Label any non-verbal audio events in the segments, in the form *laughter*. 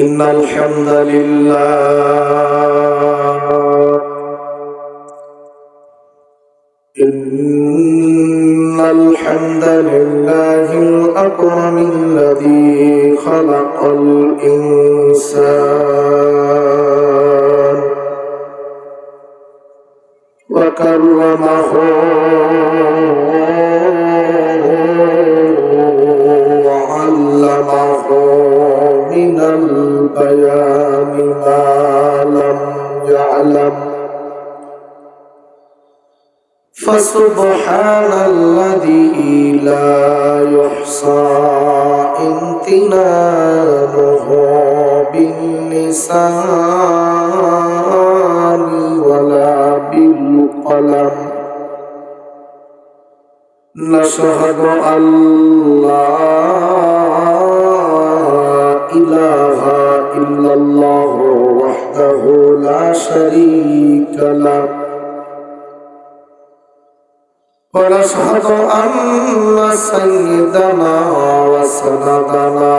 إن الحمد لله. إن الحمد لله الأكرم الذي خلق الإنسان وكرمه. البيان ما لم يعلم فسبحان الذي لا يحصى امتنانه باللسان ولا بالقلم نشهد أن لا إله إلا الله وحده لا شريك له. ونشهد أن سيدنا وسندنا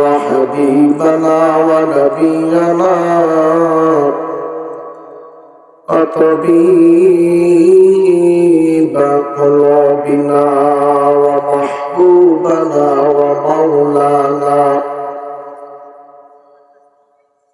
وحبيبنا ونبينا وطبيب قلوبنا.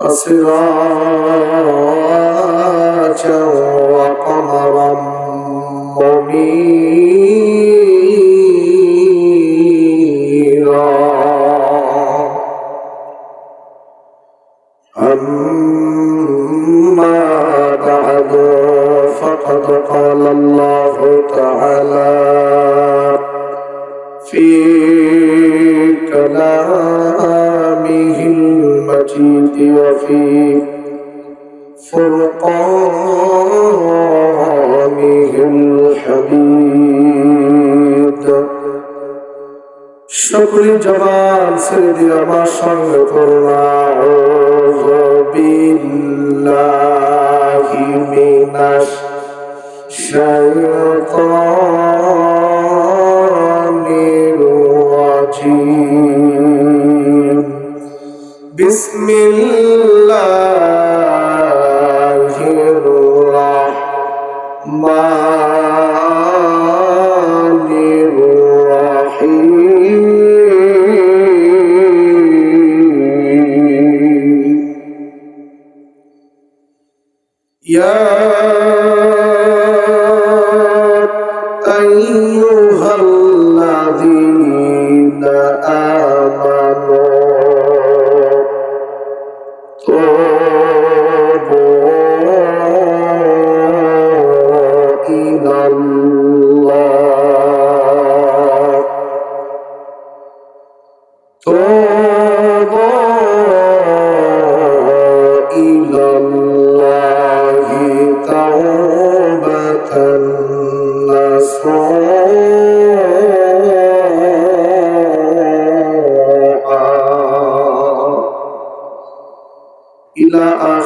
وسراجا وقمرا منيرا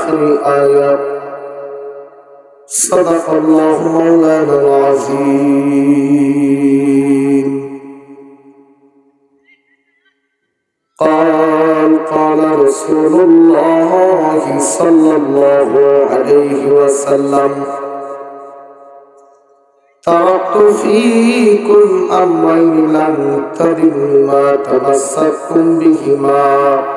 إلى آخر آية صدق الله مولانا العظيم. قال قال رسول الله صلى الله عليه وسلم تركت فيكم أمرين لن تضلوا ما تمسكتم بهما.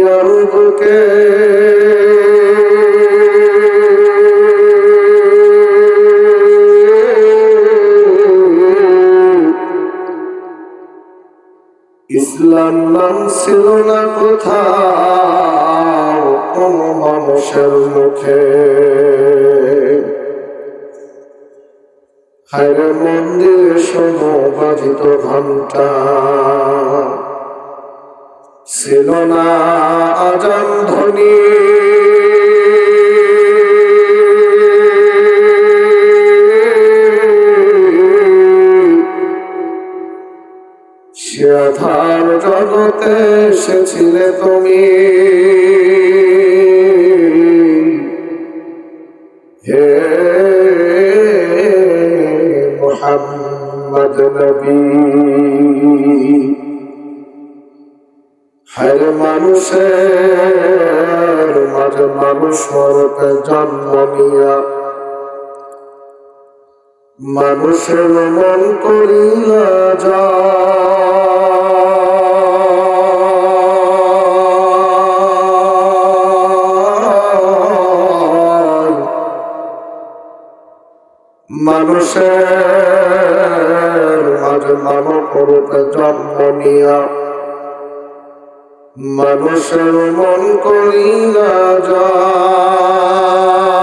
দুনিয়ার ইসলাম নাম ছিল না কোথাও কোন মানুষের মুখে। হায়রে মন্দির বাজিত ঘণ্টা ছিল না আজান ধ্বনি। সাধার জগতে এসেছিলে তুমি। মানুষের মাঝে মানুষ জন্ম নিয়া। মানুষের মন করিলা যায় মানুষের মাঝে মানব রূপে জন্ম নিয়া। মানুষের মন করি না যায়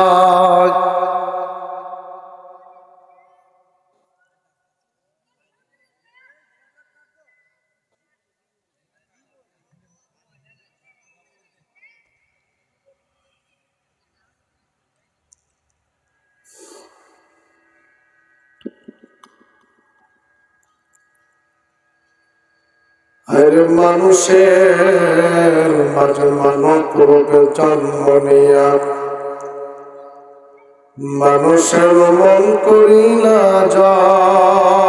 হর মানুষের মাঝে মানব জন্ম নিয়া। মানুষের মন করিলা যায়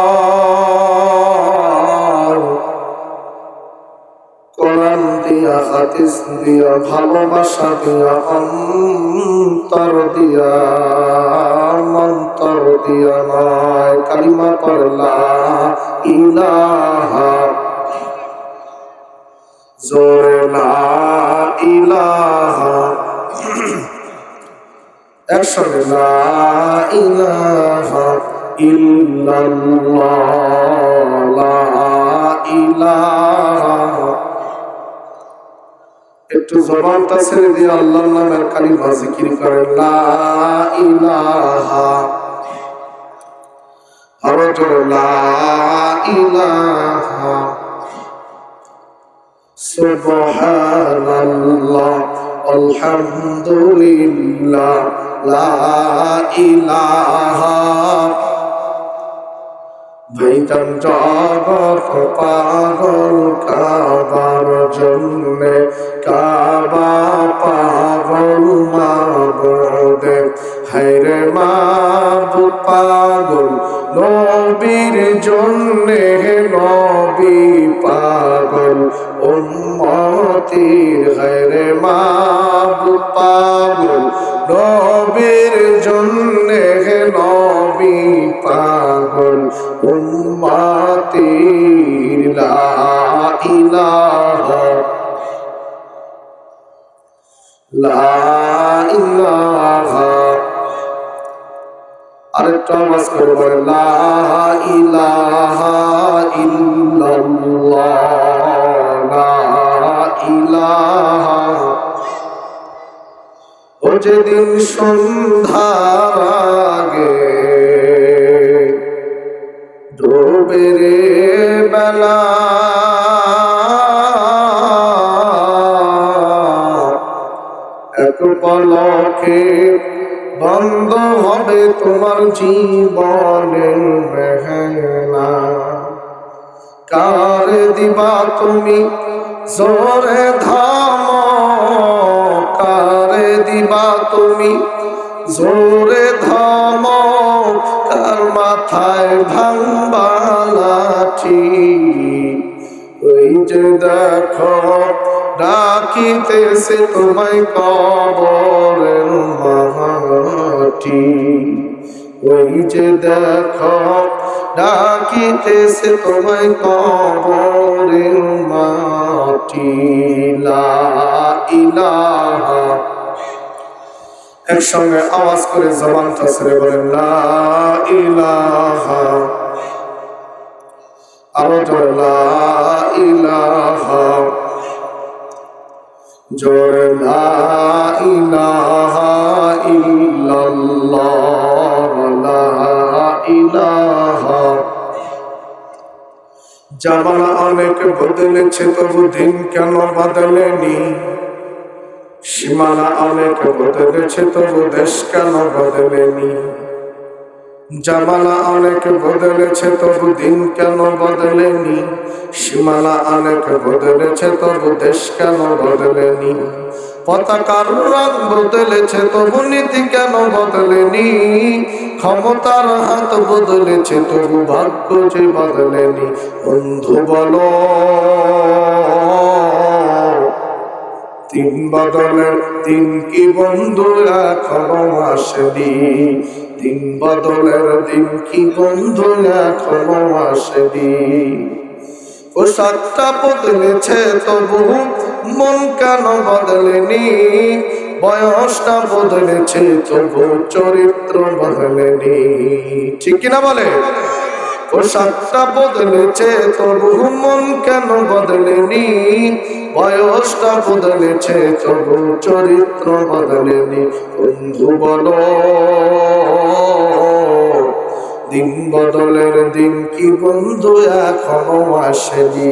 কোরআন দিয়া, হাদিস দিয়া, ভালোবাসা দিয়া, অন্তর দিয়া মন্তর দিয়া নয়। কালিমা করলা ইলাহা *clears throat* ইলাহা একটু জবানটা ছেড়ে দিয়ে আল্লাহর নামের কালিমা জিকির করে লা ইলাহা। আরও ইলাহা। সুবহানাল্লাহ, আলহামদুলিল্লাহ, লা ইলাহা। জগৎ পাগল কাবার জন্যে, কাবা পাগল মাবদে হাইরে মাবু পাগল নবীর জন্যে নবী পাগল উম্মতির হাইরে মাবু নবীর জন্যে নবী পাগল। উম্মাতির লা আরেকটা লা ইলাহা ইল্লাল্লাহ। ইলাহা ও যেদিন সন্ধ্যার আগে ডোবের বেলা, এক পলকে বন্ধ হবে তোমার তোমার জীবনের মেহনা কার দিবা তুমি জোরে ধাম কার দিবা তুমি। জোরে ধাম কার মাথায় ভাঙবালাটি ওই যে দেখো, ডাকিতেছে তোমায় কবরের মাটি। ওই যে দেখো, ডাকিতেছে তোমায় কবরের ইলাহা একসঙ্গে আওয়াজ করে জবান ছেড়ে বলেন আরও জোরে জোরে ইলাহা ইল্লাল্লাহ জামানা অনেক বদলেছে তবু দিন কেন বদলেনি। সীমানা অনেক বদলেছে তবু দেশ কেন বদলেনি। জামানা অনেক বদলেছে তবু দিন কেন বদলেনি। সীমানা অনেক বদলেছে তবু দেশ কেন বদলেনি। পতাকার রং বদলেছে, তবু নীতি কেন বদলেনি? ক্ষমতার হাত বদলেছে, তবু ভাগ্য যে বদলেনি। বন্ধু বলো, তিন বদলের তিন কি বন্ধু এখনও আসেনি? তিন বদলের দিন কি বন্ধু এখনও আসেনি? পোশাকটা বদলেছে, তবু মন কেন বদলেনি বয়সটা বদলেছে, তবু চরিত্র বদলেনি। ঠিক কিনা বলে? পোশাকটা বদলেছে, তবু মন কেন বদলেনি বয়সটা বদলেছে, তবু চরিত্র বদলেনি। বন্ধু বলো, দিন বদলের দিন কি বন্ধু এখনও আসেনি?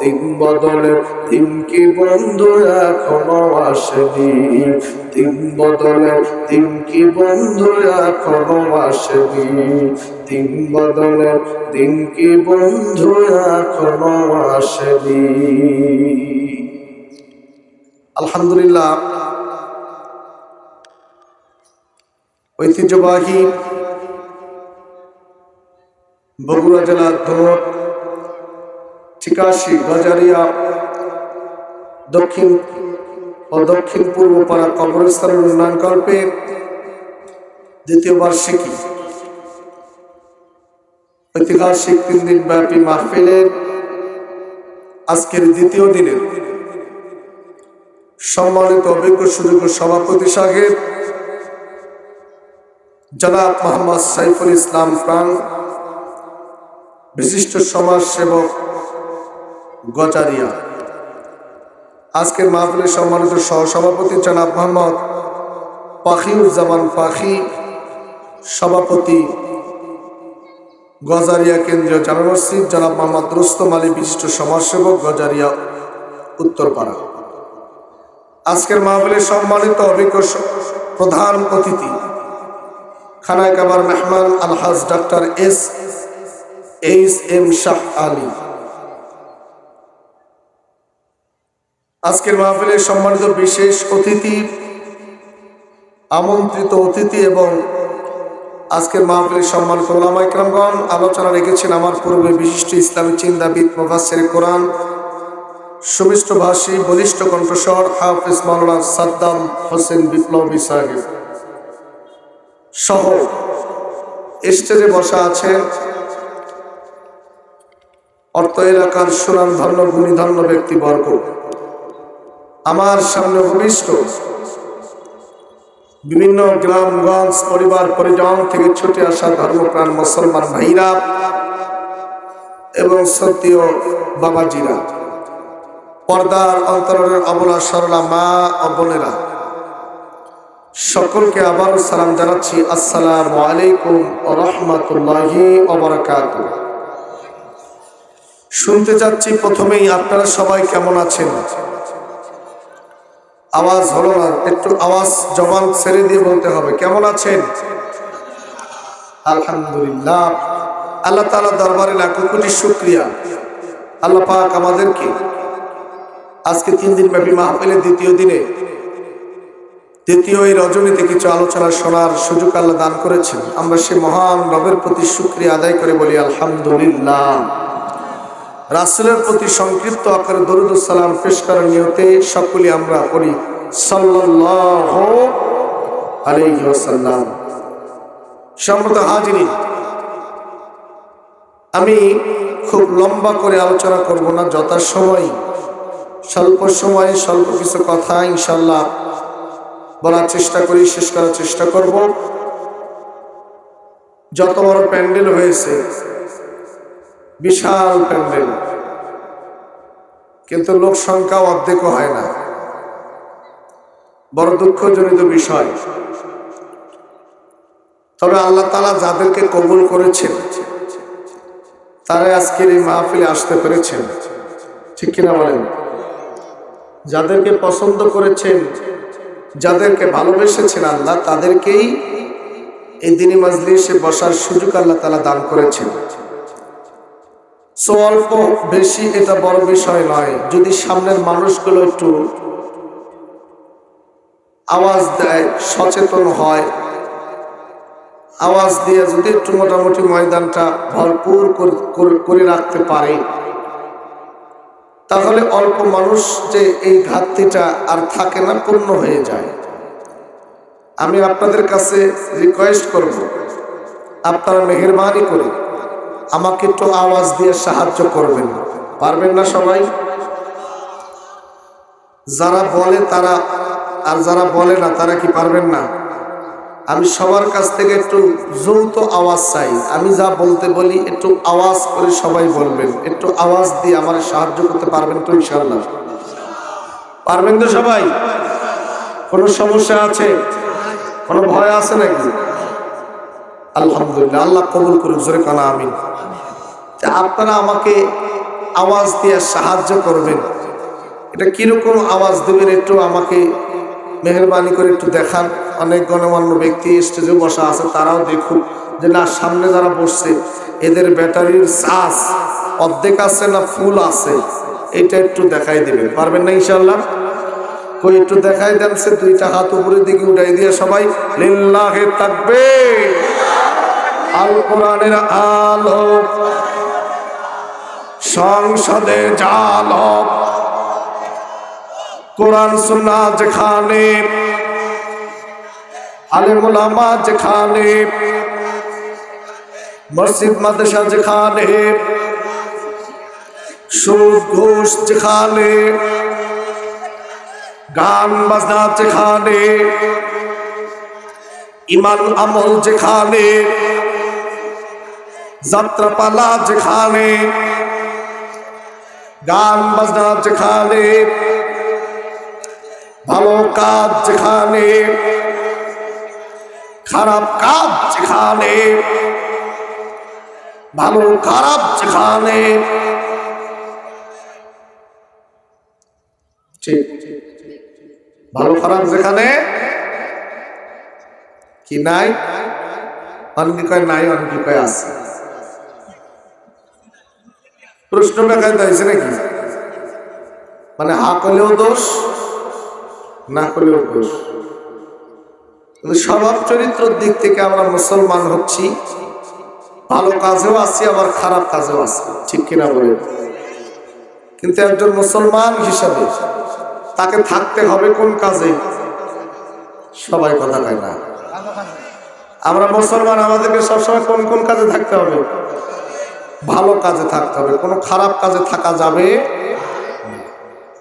দিন বদলে, দিন কি বন্ধু এখনও আসেনি? দিন বদলের দিন কি বন্ধু এখনও আসেনি? দিন বদলে, দিন কি বন্ধু এখনও আসেনি? আলহামদুলিল্লাহ, ঐতিহ্যবাহী বগুড়া জেলার ধনুর চিকাশি গজারিয়া দক্ষিণ ও দক্ষিণ পূর্ব পাড়া কবরস্থানের উন্নয়ন কল্পে দ্বিতীয় বার্ষিকী। ঐতিহাসিক তিন দিন ব্যাপী মাহফিলের আজকের দ্বিতীয় দিনের সম্মানিত অভিজ্ঞ সুযোগ্য সভাপতি সাহেব, জনাব মোহাম্মদ সাইফুল ইসলাম প্রাণ বিশিষ্ট সমাজ সেবক গজারিয়া। আজকের মাহফিলের সম্মানিত সহসভাপতি জনাব মোহাম্মদ পাখিউজ্জামান পাখি, সভাপতি গজারিয়া কেন্দ্রীয় জামা মসজিদ, জনাব মোহাম্মদ রুস্তম আলী বিশিষ্ট সমাজসেবক গজারিয়া, উত্তরপাড়া। আজকের মাহফিলের সম্মানিত অভিজ্ঞ প্রধান অতিথি, খানায় কাবার মেহমান আলহাজ doctor S H M Shah Ali. আজকের মাহফিলের সম্মানিত বিশেষ অতিথি, আমন্ত্রিত অতিথি এবং আজকের মাহফিলের সম্মানিত ওলামা ইকরামগণ, আলোচনা রেখেছেন আমার পূর্বে বিশিষ্ট ইসলামী চিন্তাবিদ মুফাসসির কোরআন, সুমিষ্ট ভাষী, বলিষ্ঠ কণ্ঠস্বর হাফিজ মাওলানা সাদ্দাম হোসেন বিপ্লবী সাহেব সহ স্টেজে বসা আছেন অর্থ এলাকার সুনাম ধন্য গুণী ধন্য ব্যক্তিবর্গ। আমার সামনে ভূমিষ্ঠ বিভিন্ন গ্রামগঞ্জ পরিবার, পরিজন থেকে ছুটে আসা ধর্মপ্রাণ মুসলমান ভাইরা এবং সত্যিও বাবাজিরা। পর্দার অন্তরের অবলা সরলা মা বোনেরা, সকলকে আবারও সালাম জানাচ্ছি। আসসালামু আলাইকুম রহমতুল্লাহি অবরাকাত শুনতে যাচ্ছি প্রথমেই আপনারা সবাই কেমন আছেন? আওয়াজ হলো না, একটু আওয়াজ জবান ছেড়ে দিয়ে বলতে হবে। কেমন আছেন? আলহামদুলিল্লাহ। আল্লাহ তালা দরবারে লাখো কোটি শুক্রিয়া। আল্লাহ পাক আমাদেরকে আজকে তিন দিন ব্যাপী মাহফিলের দ্বিতীয় দিনে, দ্বিতীয় এই রজনীতে কিছু আলোচনা শোনার সুযোগ আল্লাহ দান করেছেন। আমরা সে মহান রবের প্রতি শুক্রিয়া আদায় করে বলি আলহামদুলিল্লাহ। রাসুলের প্রতি সংক্ষিপ্ত আকারে দরুদ সালাম পেশ করার নিয়তে সকলে আমরা সাল্লাল্লাহু আলাইহি সম্মত হাজিরি আমি খুব লম্বা করে আলোচনা করব না, যথাসময়, স্বল্প সময়ে স্বল্প কিছু কথা ইনশাল্লাহ বলার চেষ্টা করি, শেষ করার চেষ্টা করব। যত বড় প্যান্ডেল হয়েছে বিশাল প্যান্ডেল। কিন্তু লোক সংখ্যা অর্ধেকও হয় না। বড় দুঃখজনিত বিষয়। তবে আল্লাহ তালা যাদেরকে কবুল করেছেন তারা আজকের এই মাহফিলে আসতে পেরেছেন। ঠিক কিনা বলেন? যাদেরকে পছন্দ করেছেন, যাদেরকে ভালোবেসেছেন আল্লাহ, তাদেরকেই এই দিনী মাজলিসে বসার সুযোগ আল্লাহ তালা দান করেছেন। সো অল্প বেশি এটা বড় বিষয় নয়। যদি সামনের মানুষগুলো একটু আওয়াজ দেয়, সচেতন হয়, আওয়াজ দিয়ে যদি একটু মোটামুটি ময়দানটা ভরপুর কর- রাখতে পারে, তাহলে অল্প মানুষ যে এই ঘাটতিটা আর থাকে না, পূর্ণ হয়ে যায়। আমি আপনাদের কাছে রিকোয়েস্ট করব, আপনারা মেহরবানি করে আমাকে একটু আওয়াজ দিয়ে সাহায্য করবেন। পারবেন না সবাই? যারা বলে তারা, আর যারা বলে না, তারা কি পারবেন না? আমি সবার কাছ থেকে একটু যৌথ আওয়াজ চাই। আমি যা বলতে বলি, একটু আওয়াজ করে সবাই বলবেন। একটু আওয়াজ দিয়ে আমার সাহায্য করতে পারবেন তো ইনশাল্লাহ পারবেন তো সবাই? কোনো সমস্যা আছে? কোনো ভয় আছে নাকি? আলহামদুলিল্লাহ, আল্লাহ কবুল করুক, জোরে কানা, আমিন। আপনারা আমাকে আওয়াজ দিয়ে সাহায্য করবেন। এটা কীরকম আওয়াজ দেবেন একটু আমাকে মেহরবানি করে একটু দেখান। অনেক গণমান্য ব্যক্তি স্টেজে বসা আছে, তারাও দেখুন যে না, সামনে যারা বসছে, এদের ব্যাটারির চার্জ অর্ধেক আছে না ফুল আছে? এটা একটু দেখাই দেবেন। পারবেন না ইনশাল্লাহ কই, একটু দেখাই দেন সে দুইটা হাত উপরের দিকে উঠাই দিয়ে সবাই, লিল্লাহে থাকবে আল কোরআনের আলো। সংসদে জালো কোরআন, সুন্না যেখানে আলেমুলামা যেখানে, মসজিদ, মাদ্রাসা যেখানে সুদ ঘুষ যেখানে, গান, বাজনা যেখানে, ইমান, আমল যেখানে যাত্রাপালা যেখানে গান বাজনা যেখানে ভালো কাজ যেখানে খারাপ কাজ যেখানে ভালো খারাপ যেখানে ঠিক ভালো খারাপ যেখানে কি নাই অনেকে কয় নাই অনেকে কয় আছে প্রশ্ন দেখায় দিয়েছে নাকি? মানে হা করলেও দোষ, না করলেও দোষ। স্বভাব চরিত্রের দিক থেকে আমরা মুসলমান হচ্ছি, ভালো কাজেও আছি, আবার খারাপ কাজেও আছি। ঠিক কিনা বলে কিন্তু একজন মুসলমান হিসাবে তাকে থাকতে হবে কোন কাজে? সবাই কথা কয় না। আমরা মুসলমান, আমাদেরকে সবসময় কোন কোন কাজে থাকতে হবে? ভালো কাজে থাকতে হবে। কোনো খারাপ কাজে থাকা যাবে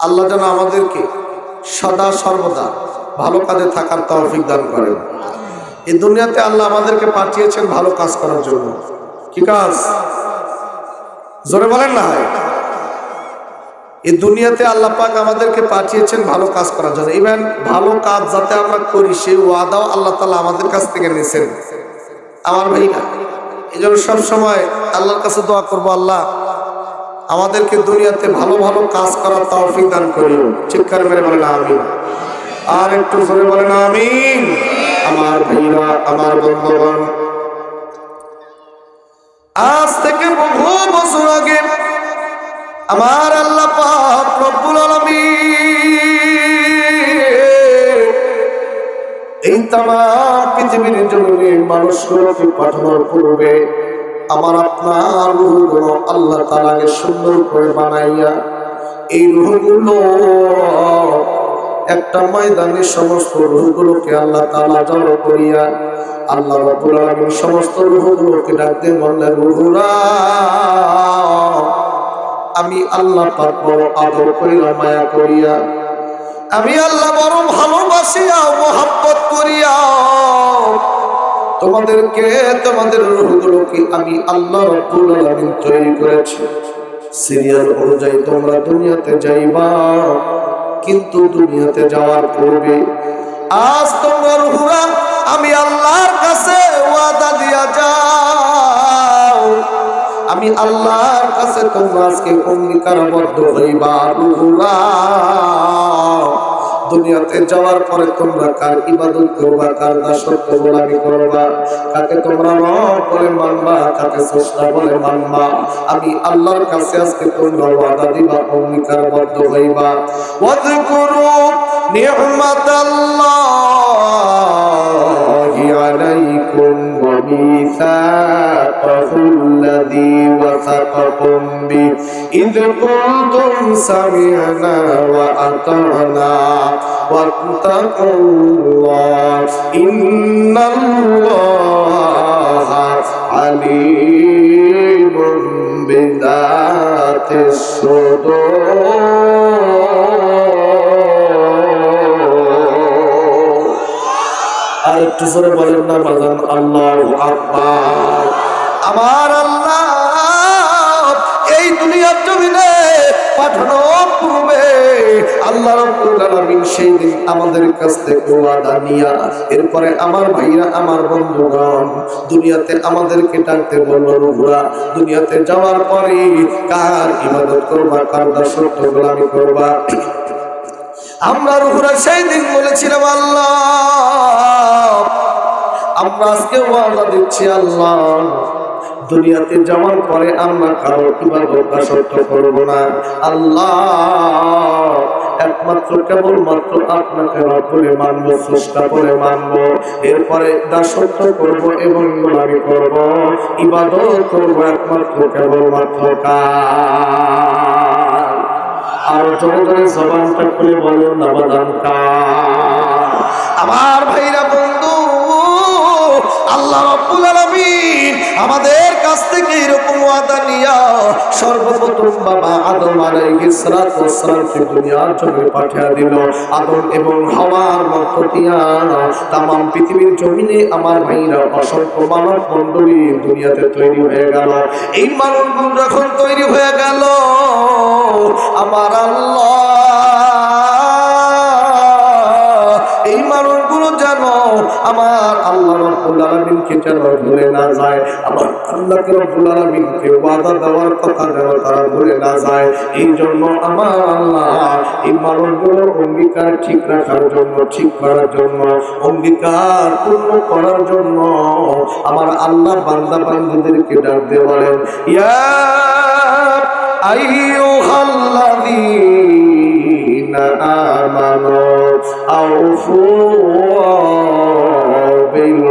আল্লাহ যেন আমাদেরকে সদা সর্বদা ভালো কাজে থাকার তৌফিক দান করেন। এই দুনিয়াতে আল্লাহ আমাদেরকে পাঠিয়েছেন ভালো কাজ করার জন্য। কি কাজ? জোরে বলেন না হয় এই দুনিয়াতে আল্লাহ পাক আমাদেরকে পাঠিয়েছেন ভালো কাজ করার জন্য। ইভেন ভালো কাজ যাতে আমরা করি, সেই ওয়াদাও আল্লাহ তালা আমাদের কাছ থেকে নিয়েছেন। আমার ভাই না এই জন্য সবসময় আল্লাহর কাছে দোয়া করব, আল্লাহ, আমাদেরকে দুনিয়াতে ভালো ভালো কাজ করার তৌফিক দান করিও চিৎকার মেরে বলেন, আমিন। আর একটু জোরে বলেন, আমিন। আমার ভাইরা, আমার বন্ধুগণ, আজ থেকে বহু বছর আগে আমার আল্লাহ পাক রব্বুল আলামিন এই তাম পৃথিবীর জমিনে মানুষগুলোকে পাঠানোর পূর্বে আমার আপনার রুহগুলো আল্লাহ তালাকে সুন্দর করে বানাইয়া এই রুহগুলো একটা ময়দানে সমস্ত রুহগুলোকে আল্লাহ তালা জড়ো করিয়া আল্লাহ রব্বুল আলামিন সমস্ত রুহগুলোকে ডাকতে বললেন, রুহুরা, আমি আল্লাহ পাক বড় আদর করিয়া মায়া করিয়া। আমি আল্লাহ বড় ভালোবাসিয়া মোহাব্বত করিয়া, তোমাদেরকে, তোমাদের রূহগুলোকে আমি আল্লাহ রব্বুল তৈরি করেছি। সিরিয়াল অনুযায়ী তোমরা দুনিয়াতে যাইবা, কিন্তু দুনিয়াতে যাওয়ার পূর্বে আজ তোমরা রুহুরা আমি আল্লাহর কাছে ওয়াদা দিয়া যাও। আমি আল্লাহর কাছে তোমরা আজকে অঙ্গীকারবদ্ধ হইবা রুহুরা দুনিয়াতে যাওয়ার পরে তোমরা কার ইবাদত করবা, কার দাসত্ব গোলামি করবা, কাকে তোমরা রব বলে মানবা, কাকে স্রষ্টা বলে মানবা? আমি আল্লাহর কাছে আজকে তোমরা ওয়াদা দিবা, অঙ্গীকারবদ্ধ হইবা। ওয়াযকুরু নি'মাতাল্লাহি আলাইকুম। ميثاقكم الذي وثقكم به إذ قلتم سمعنا وأطعنا واتقوا الله إن الله عليم بذات الصدور আর একটু জোরে বলেন না বাজান আল্লাহ আমার আল্লাহ এই দুনিয়ার জমিনে পাঠানো পূর্বে আল্লাহ রাব্বুল সেই দিন আমাদের কাছ থেকে ওয়াদা এরপরে আমার ভাইরা, আমার বন্ধুগণ, দুনিয়াতে আমাদেরকে ডাকতে বলল রুহুরা দুনিয়াতে যাওয়ার পরে কার ইবাদত করবা, কার দাসত্ব করবা? আমরা রুহুরা সেই দিন বলেছিলাম, আল্লাহ, আমরা আজকে ওয়াদা দিচ্ছি, আল্লাহ, দুনিয়াতে যাওয়ার পরে আমরা কারও ইবাদত করব না। আল্লাহ, একমাত্র কেবলমাত্র আপনাকে রব বলে মানব, স্রষ্টা বলে মানব। এরপরে দাসত্ব করব এবং গোলামি করব। ইবাদত করব একমাত্র কেবলমাত্র কার। আর জোরে জোরে জবানটা খুলে বলো না বাদান আমার ভাইরা আল্লাহ রাব্বুল আলামিন আমাদের কাছ থেকে এরকম ওয়াদা নিয়া সর্বপ্রথম বাবা আদম আলাইহিস সালাতু ওয়াস সালামকে দুনিয়ার জমিনে পাঠিয়ে দিল। আদম এবং হাওয়ার মধ্য দিয়া তাম পৃথিবীর জমিনে আমার ভাইরা অসংখ্য মানব মণ্ডলী দুনিয়াতে তৈরি হয়ে গেল। এই মানবগুলো যখন তৈরি হয়ে গেল, আমার আল্লাহ, এই যেন আমার আল্লাহ রব্বুল আলামিনকে ভুলে না যায়, আমার আল্লাহকে রব্বুল ওয়াদা দেওয়ার কথা তারা ভুলে না যায়। এই জন্য আমার আল্লাহ এই মানুষগুলো অঙ্গীকার ঠিক রাখার জন্য, ঠিক করার জন্য, অঙ্গীকার পূর্ণ করার জন্য আমার আল্লাহ বান্দা বান্ধবদেরকে ডাক দিয়ে বলেন, ইয়া আইয়ুহাল্লাযীনা আউফু বিল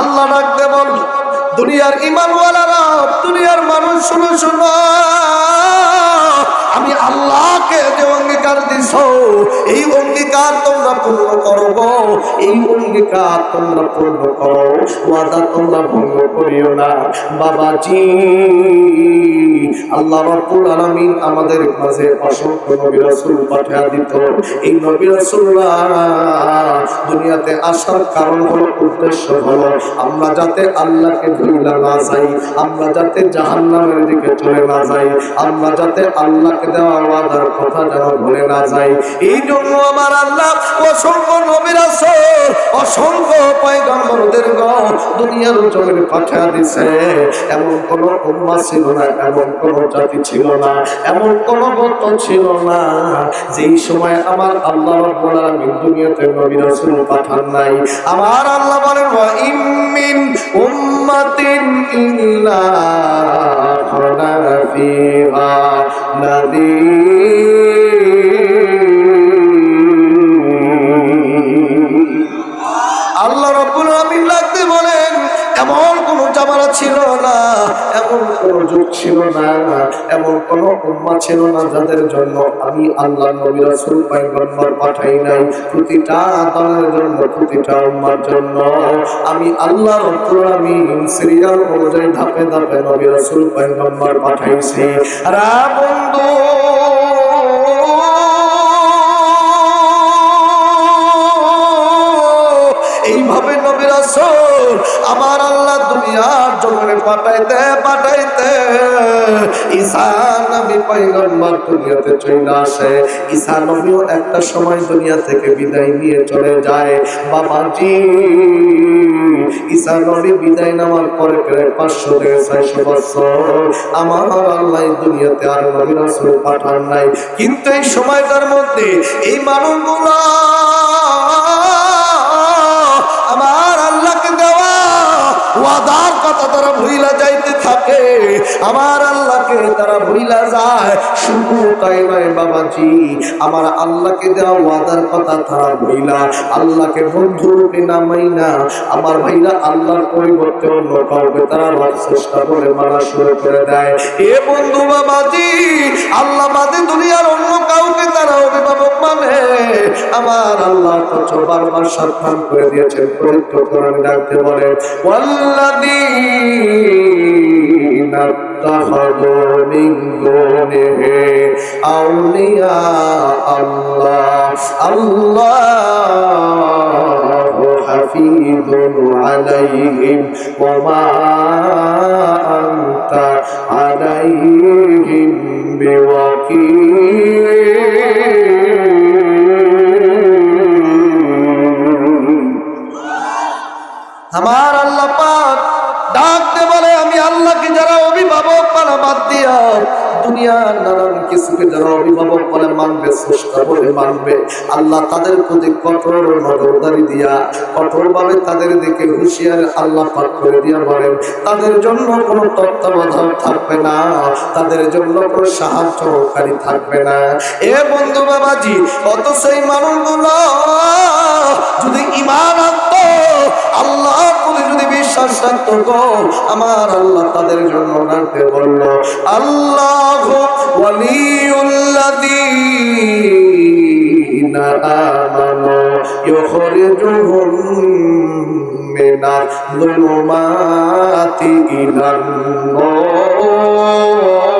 আল্লাহ ডাকতে বল, দুনিয়ার ইমানওয়ালারা, দুনিয়ার মানুষ, শুনো শুনো। আমি আল্লাহকে যে অঙ্গীকার দিছ এই অঙ্গীকার তোমরা পূর্ণ করো গো। এই অঙ্গীকার তোমরা পূর্ণ করো। ওয়াদা তোমরা ভঙ্গ করিও না। বাবাজি, আল্লাহ রাব্বুল আলামিন আমাদের মাঝে অসংখ্য নবী রাসূল পাঠিয়ে দিত। এই নবী রাসূলরা দুনিয়াতে আসার কারণ হলো, উদ্দেশ্য হলো, আমরা যাতে আল্লাহকে ভুলে না যাই, আমরা যাতে জাহান্নামের দিকে চলে না যাই, আমরা যাতে আল্লাহকে দেওয়া ওয়াদার কথা যেন ভুলে না যাই এই জন্য আমার আল্লাহ অসংখ্য নবী রাসূল অসংখ্য পয়গম্বরদের গণ দুনিয়ার জমিনে পাঠিয়ে দিছে। এমন কোন উম্মা ছিল না, এমন কোন জাতি ছিল না, এমন কোন গত ছিল না। যেই সময় আমার আল্লাহ রাব্বুল আলামিন দুনিয়াতে নবী রাসূল পাঠান নাই, আমার আল্লাহ বলেন, ওয়া ইমিন উম্মাতিন ইল্লা খালা ফিহা নাযীর এমন কোন জামানা ছিল না, এমন কোন যুগ ছিল না, এমন কোন উম্মাহ ছিল না যাদের জন্য আমি আল্লাহ নবী রাসূল পয়গম্বর পাঠাই নাই। প্রতিটা দলের জন্য, প্রতিটা উম্মার জন্য আমি আল্লাহ রব্বুল আলামিন সিরিয়াল অনুযায়ী ধাপে ধাপে নবী রাসূল পয়গম্বর পাঠাইছি। রা বন্ধু আমার আল্লাহ দুনিয়ার জমিনে পাঠাইতে পাঠাইতে। ঈসা নবী পয়গম্বর দুনিয়াতে চলে আসে। ঈসা নবীও একটা সময় দুনিয়া থেকে বিদায় নিয়ে চলে যায়। বাবাজি, ঈসা বিদায় নেওয়ার পরে প্রায় পাঁচশো থেকে ছয়শো বছর আমার আল্লাহ দুনিয়াতে আর নবী পাঠান নাই। কিন্তু এই সময়টার মধ্যে এই মানুষগুলা ওয়াদার কথা তারা ভুইলা যাইতে থাকে। আমার আল্লাহকে তারা ভুলা যায়। শুধু তাই নয় বাবাজি, আমার আল্লাহকে দেওয়া ওয়াদার কথা তারা ভুলা আল্লাহকে বন্ধু রূপে নামাই না আমার ভাইরা আল্লাহর পরিবর্তে অন্য কাউকে তারা চেষ্টা করে মারা শুরু করে দেয়। এ বন্ধু বাবাজি, আল্লাহ বাদে দুনিয়ার অন্য কাউকে তারা অভিভাবক মানে। আমার আল্লাহ তো বারবার সাবধান করে দিয়েছেন, পবিত্র কোরআন ডাকতে বলে والذي اتخذوا من دونه أولياء الله الله حفيظ عليهم وما أنت عليهم بوكيل আমার যারা অভিভাবক বলে বাদ দিয়া দুনিয়ার নানান কিছুকে যারা অভিভাবক বলে মানবে স্রষ্টা বলে মানবে। আল্লাহ তাদের প্রতি কঠোর নজরদারি দিয়া কঠোর ভাবে তাদের দিকে হুঁশিয়ার আল্লাহ পাক করে দিয়া বলেন, তাদের জন্য কোনো তত্ত্বাবধান থাকবে না, তাদের জন্য কোনো সাহায্যকারী থাকবে না। এ বন্ধু বাবাজি অত সেই মানুষগুলো যদি ইমান আল্লাহ বলে যদি বিশ্বাস রাখতো গো, আমার আল্লাহ তাদের জন্য রাখতে বলল, আল্লাহ ওয়ালিউল্লাযীনা আমানু নূর